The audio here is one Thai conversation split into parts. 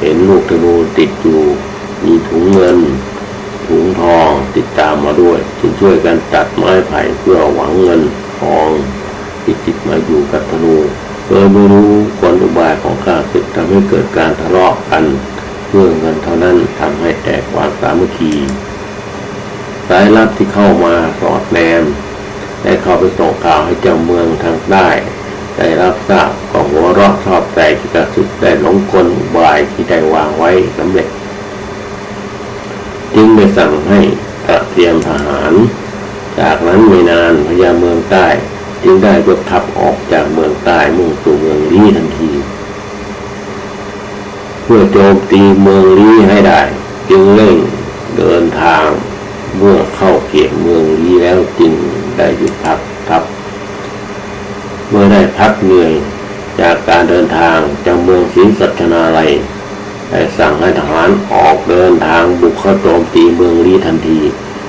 เห็นลูกธนูติดอยู่ มีถุงเงิน ถุงทองติดตามมาด้วย จึงช่วยกันตัดไม้ไผ่เพื่อหวังเงินทองที่ติดมาอยู่กับธนูโดยไม่รู้กลอุบายของข้าศึกทำให้เกิดการทะเลาะกัน เพื่อเงินเท่านั้นทำให้แตกความสามัคคีสายลับที่เข้ามาสอดแนมได้เข้าไปส่งข่าวให้เจ้าเมืองทางใต้ ได้รับทราบก็หัวเราะชอบใจที่กระสุดได้หลงกลบายที่ได้วางไว้สำเร็จ จึงได้สั่งให้เตรียมทหาร จากนั้นไม่นานพญาเมืองใต้ จึงได้ยกทัพออกจากเมืองใต้มุ่งสู่เมืองลี้ทันที เพื่อโจมตีเมืองลี้ให้ได้ จึงเร่งเดินทางเมื่อเข้าเขตเมืองลี้แล้วจึงได้หยุดพัก เมื่อได้พักเหนื่อยจากการเดินทางจากเมืองศรีสัชนาลัยได้สั่งให้ทหารออกเดินทางบุกเข้าโจมตีเมืองลี้ทันที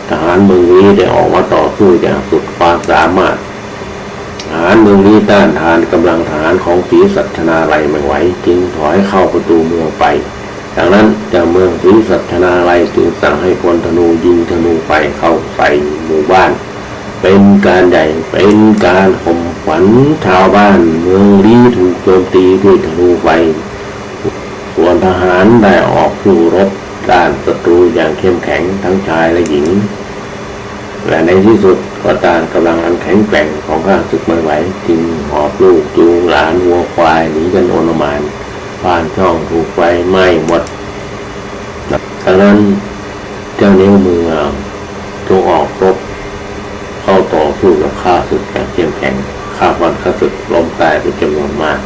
ทหารเมืองลี้ได้ออกมาต่อสู้อย่างสุดความสามารถ ทหารเมืองลี้ต้านทานกำลังทหารของศรีสัชนาลัยไม่ไหวจึงถอยเข้าประตูเมืองไปจากนั้นจากเมืองศรีสัชนาลัยจึงสั่งให้พลธนูยิงธนูไปเข้าใส่หมู่บ้าน เป็นการใหญ่เป็นการข่ม ขวัญชาวบ้านเมืองลี้ถูกโจมตีด้วยธนูไฟ ส่วนทหารได้ออกสู้รบด้านศัตรูอย่างเข้มแข็งทั้งชายและหญิง และในที่สุดก็ต้านกำลังอันแข็งแกร่งของข้าศึกไม่ไหวจึงหอบลูกจูงหลานวัวควายหนีกันโอลหมานบ้านช่องถูกไฟไหม้หมดดังนั้นเจ้านิ้วมือจงออกรบเข้าต่อสู้กับข้าศึกอย่างเข้มแข็ง ข้าวันข้าศึกล้มตายเป็นจำนวนมาก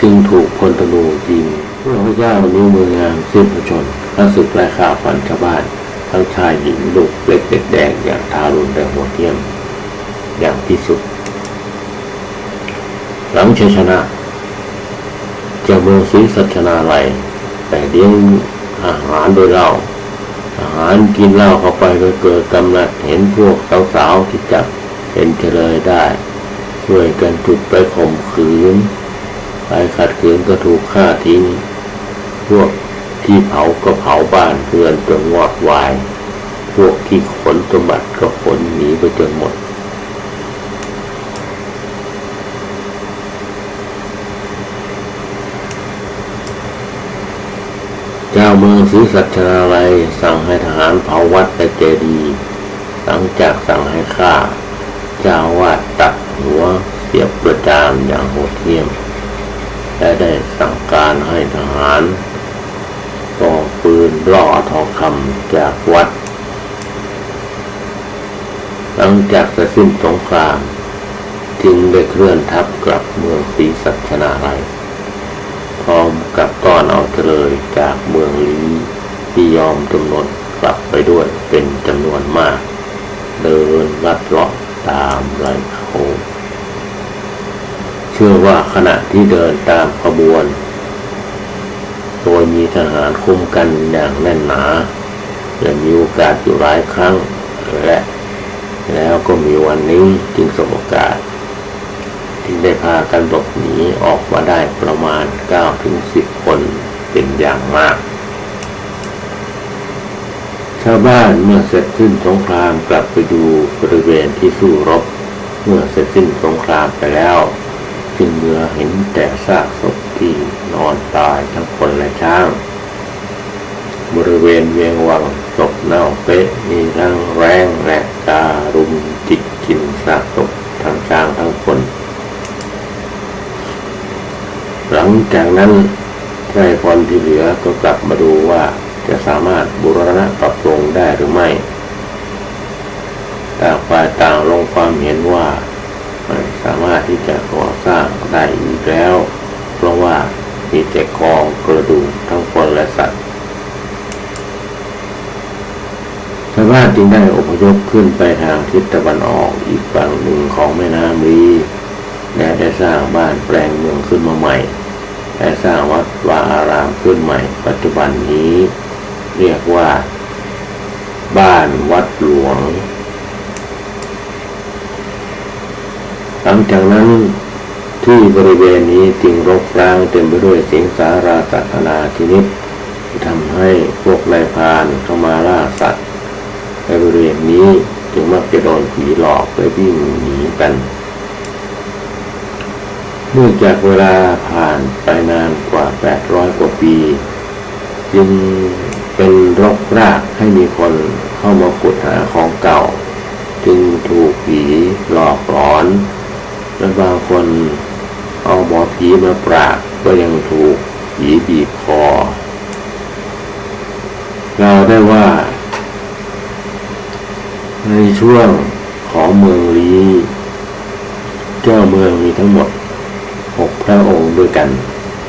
จึงถูกพลธนูยิงเมื่อพระเจ้านิ้วมืองามสิ้นพระชนข้าศึกไล่ฆ่าฟันชาวบ้าน ทั้งชายหญิงลูกเล็กเด็กแดงอย่างทารุณแต่โหดเหี้ยม อย่างที่สุด หลังชัยชนะเจ้าเมืองศรีสัชนาลัย แต่เลี้ยงอาหารโดยเหล้าอาหารกินเหล้าเข้าไปก็เกิดกำลัดเห็นพวกสาวๆที่จับเห็นเฉลยได้ ช่วยกันจุดไปข่มขืนไปขัดขืนก็ถูกฆ่าทิ้ง พวกที่เผาก็เผาบ้านเรือนจนวอดวาย พวกที่ขนสมบัติก็ขนหนีไปจนหมด เจ้าเมืองศรีสัชนาลัยสั่งให้ทหารเผาวัดและเจดีย์หลังจากสั่งให้ฆ่า เจ้าวาดตัด หัวเสียบประจานอย่างโหดเหี้ยม และได้สั่งการให้ทหารต่อปืนล่อทองคำจากวัด หลังจากเสร็จสิ้นสงคราม จึงได้เคลื่อนทัพกลับเมืองศรีสัชนาลัยพร้อมกับต้อนเอาเลยจากเมืองลีที่ยอมจำนวนกลับไปด้วยเป็นจำนวนมาก เดินลัดเลาะตามไห ลเขาเชื่อว่าขณะที่เดินตามขบวน โดยมีทหารคุ้มกันอย่างแน่นหนาและมีโอกาสอยู่หลายครั้งและแล้วก็มีวันนี้จึงสมโอกาส ที่ได้พากันหลบหนีออกมาได้ประมาณ 9-10 คนเป็นอย่างมาก ชาวบ้านเมื่อเสร็จสิ้นสงครามกลับไปดูบริเวณที่สู้รบ เมื่อเสร็จสิ้นสงครามไปแล้ว จึงเมื่อเห็นแต่ซากศพที่นอนตายทั้งคนและช้าง บริเวณเวียงวังศพเน่าเป๊ะมีทั้งแรงและการุมจิกกินซากศพทั้งช้างทั้งคน หลังจากนั้นไพรพรที่เหลือก็กลับมาดูว่าจะสามารถบูรณะปรับปรุงได้หรือไม่ ต่างฝ่ายต่างลงความเห็นว่าไม่สามารถที่จะก่อสร้างได้อีกแล้ว เพราะว่ามีแต่กองกระดูกทั้งคนและสัตว์ชาวบ้านจึงได้อพยพขึ้นไปทางทิศตะวันออกอีกฝั่งหนึ่งของแม่น้ำลีและได้สร้างบ้านแปลงเมืองขึ้นมาใหม่และสร้างวัดวาอารามขึ้นใหม่ ปัจจุบันนี้ เรียกว่า บ้านวัดหลวง หลั งจากนั้นที่บริเวณนี้จึงรกร้างเต็มไปด้วยสิงสาราสัตว์นาชนิดที่ทำให้พวกนายพรานเข้ามาล่าสัตว์ในบริเวณนี้จึงมักจะโดนผีหลอกไปวิ่งหนีกันเนื่องจากเวลาผ่านไปนานกว่า 800 กว่าปี จึงเป็นรกรากให้มีคนเข้ามาขุดหาของเก่า จึงถูกผีหลอกหลอน และบางคนเอาหมอผีมาปราบก็ยังถูกผีบีบคอ เราได้ว่า ในช่วงของเมืองลีเจ้าเมืองมีทั้งหมดหกพระองค์ด้วยกัน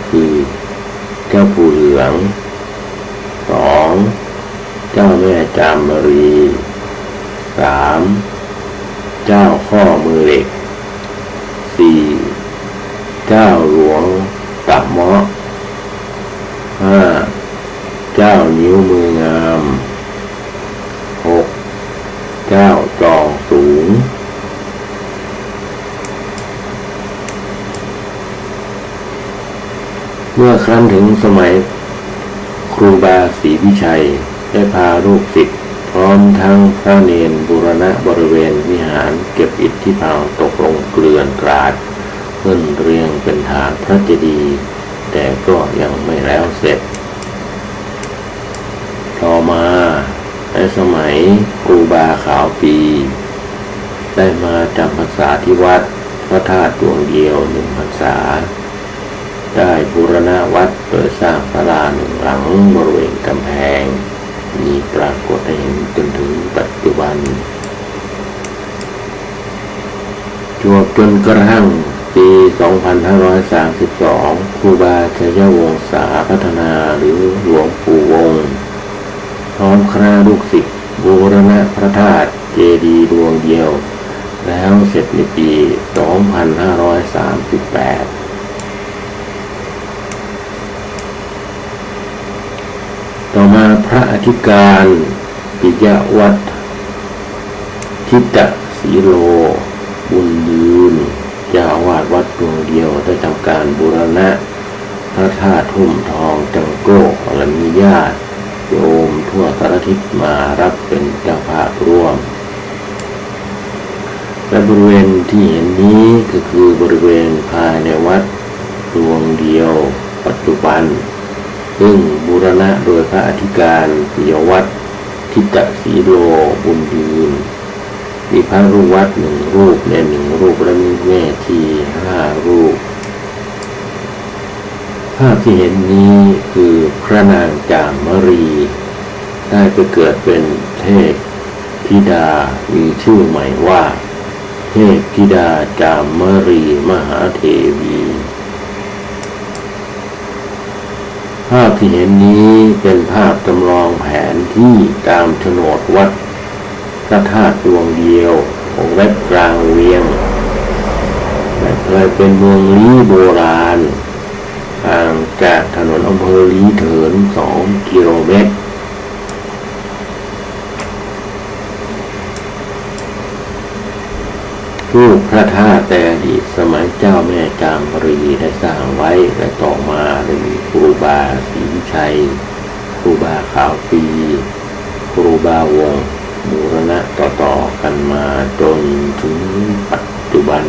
คือเจ้าปู่เหลืองสองเจ้าแม่จามรีสามเจ้าข้อมือเหล็ก สี่เจ้าหลวงตับเมาะห้าเจ้านิ้วมืองามหกเจ้าจองสูงเมื่อครั้นถึงสมัยครูบาศรีวิชัยได้พาลูกศิษย์พร้อมทั้ง พระเนนบูรณะบริเวณวิหารเก็บอิฐที่เผาตกลงเกลื่อนกราดขึ้นเรียงเป็นฐานพระเจดีย์แต่ก็ยังไม่แล้วเสร็จ ต่อมาในสมัยครูบาขาวปี ได้มาจำพรรษาที่วัดพระธาตุดวงเดียวหนึ่งพรรษา ได้บูรณะวัดโดยสร้างศาลาหนึ่งหลังบริเวณกำแพง มีปรากฏให้เห็นจนถึงปัจจุบันจวบจนกระทั่งปี 2532 ครูบาชัยวงศาพัฒนาหรือหลวงปู่วง พร้อมคณะลูกศิษย์บูรณะพระธาตุเจดีดวงเดียว แล้วเสร็จในปี 2538 ต่อมาพระอ ธิการ ปิยวัตรทิตสีโล บุญยืนเจ้าอาวาดวัดดวงเดียวได้ทำการบูรณะ พระธาตุทุ่มทองจังโก้และมีญาติโยมทั่วสารทิศมารับเป็นเจ้าภาพร่วม และบริเวณที่เห็นนี้ก็คือบริเวณภายในวัดดวงเดียว ปัจจุบัน ซึ่งบูรณะโดยพระอธิการปิยวัตรทิตสีโลบุญยืนมีพระรูปวัดหนึ่งรูปในหนึ่งรูปและมีแม่ทีห้ารูป ภาพที่เห็นนี้คือพระนางจามรี ได้ไปเกิดเป็นเทพธิดามีชื่อใหม่ว่า เทพธิดาจามรีมหาเทวี ภาพที่เห็นนี้เป็นภาพจำลองแผนที่ตามโฉนดวัดพระธาตุดวงเดียวของเว็บกลางเวียงและเคยเป็นเมืองลี้โบราณห่างจากถนนอำเภอลี้เถินสองกิโลเมตรรูปพระธาตุแต่อดีตสมัยเจ้าแม่จามรีได้สร้างไว้และต่อมาได้มีครู บาสีชัย ครูบาขาวปี ครูบาวงบูรณะต่อๆกันมาจนถึงปัจจุบัน